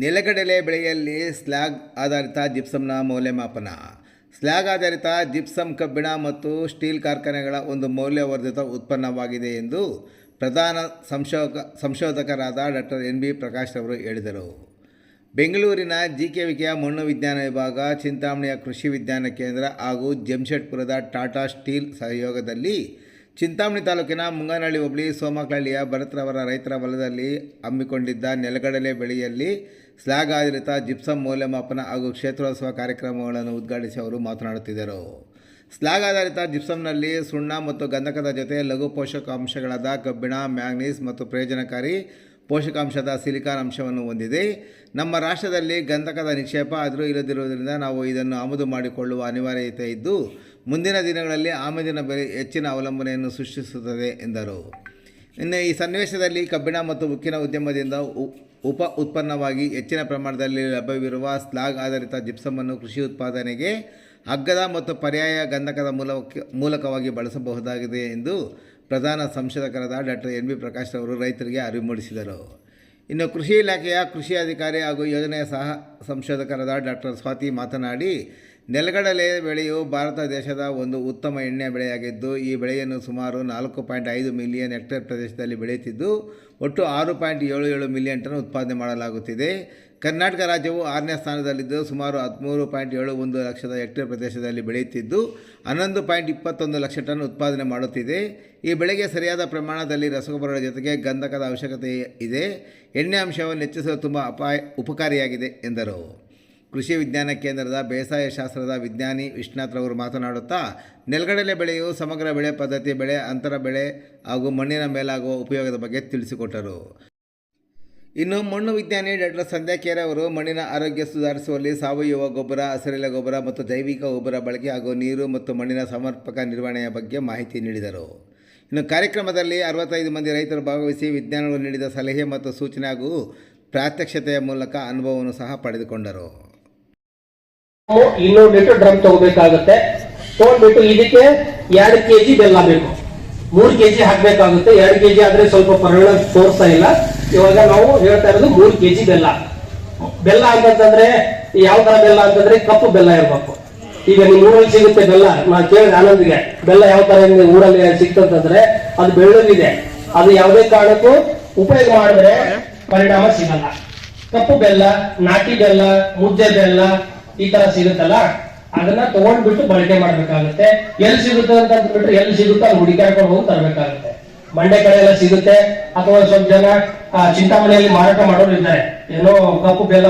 ನೆಲಗಡಲೆ ಬೆಳೆಯಲ್ಲಿ ಸ್ಲ್ಯಾಗ್ ಆಧಾರಿತ ಜಿಪ್ಸಮ್ನ ಮೌಲ್ಯಮಾಪನ. ಸ್ಲ್ಯಾಗ್ ಆಧಾರಿತ ಜಿಪ್ಸಮ್ ಕಬ್ಬಿಣ ಮತ್ತು ಸ್ಟೀಲ್ ಕಾರ್ಖಾನೆಗಳ ಒಂದು ಮೌಲ್ಯವರ್ಧಿತ ಉತ್ಪನ್ನವಾಗಿದೆ ಎಂದು ಪ್ರಧಾನ ಸಂಶೋಧಕ ಸಂಶೋಧಕರಾದ ಡಾಕ್ಟರ್ ಎನ್ ಬಿ ಪ್ರಕಾಶ್ ಅವರು ಹೇಳಿದರು. ಬೆಂಗಳೂರಿನ ಜಿ ಕೆ ವಿಕೆಯ ಮಣ್ಣು ವಿಜ್ಞಾನ ವಿಭಾಗ, ಚಿಂತಾಮಣಿಯ ಕೃಷಿ ವಿಜ್ಞಾನ ಕೇಂದ್ರ ಹಾಗೂ ಜಮ್ಶೆಡ್ಪುರದ ಟಾಟಾ ಸ್ಟೀಲ್ ಸಹಯೋಗದಲ್ಲಿ ಚಿಂತಾಮಣಿ ತಾಲೂಕಿನ ಮುಂಗನಹಳ್ಳಿ ಹೋಬಳಿ ಸೋಮಕಳ್ಳಿಯ ಭರತ್ರವರ ರೈತರ ಹೊಲದಲ್ಲಿ ಹಮ್ಮಿಕೊಂಡಿದ್ದ ನೆಲಗಡಲೆ ಬೆಳೆಯಲ್ಲಿ ಸ್ಲ್ಯಾಗ್ ಆಧಾರಿತ ಜಿಪ್ಸಮ್ ಮೌಲ್ಯಮಾಪನ ಹಾಗೂ ಕ್ಷೇತ್ರೋತ್ಸವ ಕಾರ್ಯಕ್ರಮಗಳನ್ನು ಉದ್ಘಾಟಿಸಿ ಅವರು ಮಾತನಾಡುತ್ತಿದ್ದರು. ಸ್ಲ್ಯಾಗ್ ಆಧಾರಿತ ಜಿಪ್ಸಮ್ನಲ್ಲಿ ಸುಣ್ಣ ಮತ್ತು ಗಂಧಕದ ಜೊತೆ ಲಘು ಪೋಷಕಾಂಶಗಳಾದ ಕಬ್ಬಿಣ, ಮ್ಯಾಂಗ್ನೀಸ್ ಮತ್ತು ಪ್ರಯೋಜನಕಾರಿ ಪೋಷಕಾಂಶದ ಸಿಲಿಕಾನ್ ಅಂಶವನ್ನು ಹೊಂದಿದೆ. ನಮ್ಮ ರಾಷ್ಟ್ರದಲ್ಲಿ ಗಂಧಕದ ನಿಕ್ಷೇಪ ಆದರೂ ಇಲ್ಲದಿರುವುದರಿಂದ ನಾವು ಇದನ್ನು ಆಮದು ಮಾಡಿಕೊಳ್ಳುವ ಅನಿವಾರ್ಯತೆ ಇದ್ದು ಮುಂದಿನ ದಿನಗಳಲ್ಲಿ ಆಮದಿನ ಬೆಲೆ ಹೆಚ್ಚಿನ ಅವಲಂಬನೆಯನ್ನು ಸೃಷ್ಟಿಸುತ್ತದೆ ಎಂದರು. ಇನ್ನು ಈ ಸನ್ನಿವೇಶದಲ್ಲಿ ಕಬ್ಬಿಣ ಮತ್ತು ಉಕ್ಕಿನ ಉದ್ಯಮದಿಂದ ಉಪ ಉತ್ಪನ್ನವಾಗಿ ಹೆಚ್ಚಿನ ಪ್ರಮಾಣದಲ್ಲಿ ಲಭ್ಯವಿರುವ ಸ್ಲಾಗ್ ಆಧಾರಿತ ಜಿಪ್ಸಮನ್ನು ಕೃಷಿ ಉತ್ಪಾದನೆಗೆ ಅಗ್ಗದ ಮತ್ತು ಪರ್ಯಾಯ ಗಂಧಕದ ಮೂಲಕ ಮೂಲಕವಾಗಿ ಬಳಸಬಹುದಾಗಿದೆ ಎಂದು ಪ್ರಧಾನ ಸಂಶೋಧಕರಾದ ಡಾಕ್ಟರ್ ಎನ್ ಬಿ ಪ್ರಕಾಶ್ ಅವರು ರೈತರಿಗೆ ಅರಿವು ಮೂಡಿಸಿದರು. ಇನ್ನು ಕೃಷಿ ಇಲಾಖೆಯ ಕೃಷಿ ಅಧಿಕಾರಿ ಹಾಗೂ ಯೋಜನೆಯ ಸಹ, ಸಂಶೋಧಕರಾದ ಡಾಕ್ಟರ್ ಸ್ವಾತಿ ಮಾತನಾಡಿ ನೆಲಗಡಲೆ ಬೆಳೆಯು ಭಾರತ ದೇಶದ ಒಂದು ಉತ್ತಮ ಎಣ್ಣೆ ಬೆಳೆಯಾಗಿದ್ದು, ಈ ಬೆಳೆಯನ್ನು ಸುಮಾರು ನಾಲ್ಕು ಪಾಯಿಂಟ್ ಐದು ಮಿಲಿಯನ್ ಹೆಕ್ಟೇರ್ ಪ್ರದೇಶದಲ್ಲಿ ಬೆಳೆಯುತ್ತಿದ್ದು, ಒಟ್ಟು ಆರು ಪಾಯಿಂಟ್ ಏಳು ಏಳು ಮಿಲಿಯನ್ ಟನ್ ಉತ್ಪಾದನೆ ಮಾಡಲಾಗುತ್ತಿದೆ. ಕರ್ನಾಟಕ ರಾಜ್ಯವು ಆರನೇ ಸ್ಥಾನದಲ್ಲಿದ್ದು, ಸುಮಾರು ಹದಿಮೂರು ಪಾಯಿಂಟ್ ಏಳು ಒಂದು ಲಕ್ಷದ ಹೆಕ್ಟೇರ್ ಪ್ರದೇಶದಲ್ಲಿ ಬೆಳೆಯುತ್ತಿದ್ದು, ಹನ್ನೊಂದು ಪಾಯಿಂಟ್ ಇಪ್ಪತ್ತೊಂದು ಲಕ್ಷ ಟನ್ ಉತ್ಪಾದನೆ ಮಾಡುತ್ತಿದೆ. ಈ ಬೆಳೆಗೆ ಸರಿಯಾದ ಪ್ರಮಾಣದಲ್ಲಿ ರಸಗೊಬ್ಬರಗಳ ಜೊತೆಗೆ ಗಂಧಕದ ಅವಶ್ಯಕತೆ ಇದೆ. ಎಣ್ಣೆ ಅಂಶವನ್ನು ಹೆಚ್ಚಿಸಲು ತುಂಬ ಅಪಾಯ ಉಪಕಾರಿಯಾಗಿದೆ, ಎಂದರು. ಕೃಷಿ ವಿಜ್ಞಾನ ಕೇಂದ್ರದ ಬೇಸಾಯ ಶಾಸ್ತ್ರದ ವಿಜ್ಞಾನಿ ವಿಶ್ವನಾಥ್ರವರು ಮಾತನಾಡುತ್ತಾ, ನೆಲಗಡಲೆ ಬೆಳೆಯು ಸಮಗ್ರ ಬೆಳೆ ಪದ್ಧತಿ, ಬೆಳೆ ಅಂತರ ಬೆಳೆ ಹಾಗೂ ಮಣ್ಣಿನ ಮೇಲಾಗುವ ಉಪಯೋಗದ ಬಗ್ಗೆ ತಿಳಿಸಿಕೊಟ್ಟರು. ಇನ್ನು ಮಣ್ಣು ವಿಜ್ಞಾನಿ ಡಾಕ್ಟರ್ ಸಂಧ್ಯಾ ಕೇರೆ ಅವರು ಮಣ್ಣಿನ ಆರೋಗ್ಯ ಸುಧಾರಿಸುವಲ್ಲಿ ಸಾವಯವ ಗೊಬ್ಬರ, ಹಸಿರೆಲೆ ಗೊಬ್ಬರ ಮತ್ತು ಜೈವಿಕ ಗೊಬ್ಬರ ಬಳಕೆ ಹಾಗೂ ನೀರು ಮತ್ತು ಮಣ್ಣಿನ ಸಮರ್ಪಕ ನಿರ್ವಹಣೆಯ ಬಗ್ಗೆ ಮಾಹಿತಿ ನೀಡಿದರು. ಇನ್ನು ಕಾರ್ಯಕ್ರಮದಲ್ಲಿ ಅರವತ್ತೈದು ಮಂದಿ ರೈತರು ಭಾಗವಹಿಸಿ ವಿಜ್ಞಾನಿಗಳು ನೀಡಿದ ಸಲಹೆ ಮತ್ತು ಸೂಚನೆ ಹಾಗೂ ಪ್ರಾತ್ಯಕ್ಷತೆಯ ಮೂಲಕ ಅನುಭವವನ್ನು ಸಹ ಪಡೆದುಕೊಂಡರು. ಇನ್ನೂರು ಲೀಟರ್ ಡ್ರಮ್ ತಗೋಬೇಕಾಗುತ್ತೆ. ತಗೊಂಡ್ಬಿಟ್ಟು ಇದಕ್ಕೆ ಎರಡು ಕೆಜಿ ಬೆಲ್ಲ ಬೇಕು. ಮೂರು ಕೆ ಜಿ ಹಾಕ್ಬೇಕಾಗುತ್ತೆ. ಎರಡು ಕೆಜಿ ಆದ್ರೆ ಸ್ವಲ್ಪ ಪರಿಣಾಮ ತೋರಿಸ್ತಾ ಇಲ್ಲ. ಇವಾಗ ನಾವು ಹೇಳ್ತಾ ಇರೋದು ಮೂರು ಕೆ ಜಿ ಬೆಲ್ಲ. ಬೆಲ್ಲ ಅಂತಂದ್ರೆ, ಯಾವ ತರ ಬೆಲ್ಲ ಅಂತಂದ್ರೆ ಕಪ್ಪು ಬೆಲ್ಲ ಇರಬೇಕು. ಈಗ ನಿಮ್ ಊರಲ್ಲಿ ಸಿಗುತ್ತೆ ಬೆಲ್ಲ. ನಾನು ಕೇಳಿದೆ ಆನಂದ್ಗೆ. ಬೆಲ್ಲ ಯಾವ ತರ ಊರಲ್ಲಿ ಸಿಕ್ತಂತಂದ್ರೆ ಅದು ಬೆಳ್ಳಗಿದೆ. ಅದು ಯಾವುದೇ ಕಾರಣಕ್ಕೂ ಉಪಯೋಗ ಮಾಡಿದ್ರೆ ಪರಿಣಾಮ ಸಿಗಲ್ಲ. ಕಪ್ಪು ಬೆಲ್ಲ, ನಾಟಿ ಬೆಲ್ಲ ಮುದ್ದೆ ಬೆಲ್ಲ ಈ ತರ ಸಿಗುತ್ತಲ್ಲ, ಅದನ್ನ ತಗೊಂಡ್ಬಿಟ್ಟು ಬಳಕೆ ಮಾಡ್ಬೇಕಾಗುತ್ತೆ. ಎಲ್ಲಿ ಸಿಗುತ್ತೆ ಅಂತ ಅಂದ್ಬಿಟ್ಟು ಎಲ್ಲಿ ಸಿಗುತ್ತೋ ಅಲ್ಲಿ ಹುಡುಕಾಡ್ಕೊಂಡು ಹೋಗಿ ತರಬೇಕಾಗುತ್ತೆ. ಮಂಡ್ಯ ಕಡೆ ಎಲ್ಲ ಸಿಗುತ್ತೆ. ಅಥವಾ ಸ್ವಲ್ಪ ಜನ ಚಿಂತಾಮಣಿಯಲ್ಲಿ ಮಾರಾಟ ಮಾಡೋರು ಇದ್ದಾರೆ. ಏನೋ ಕಪ್ಪು ಬೆಲ್ಲ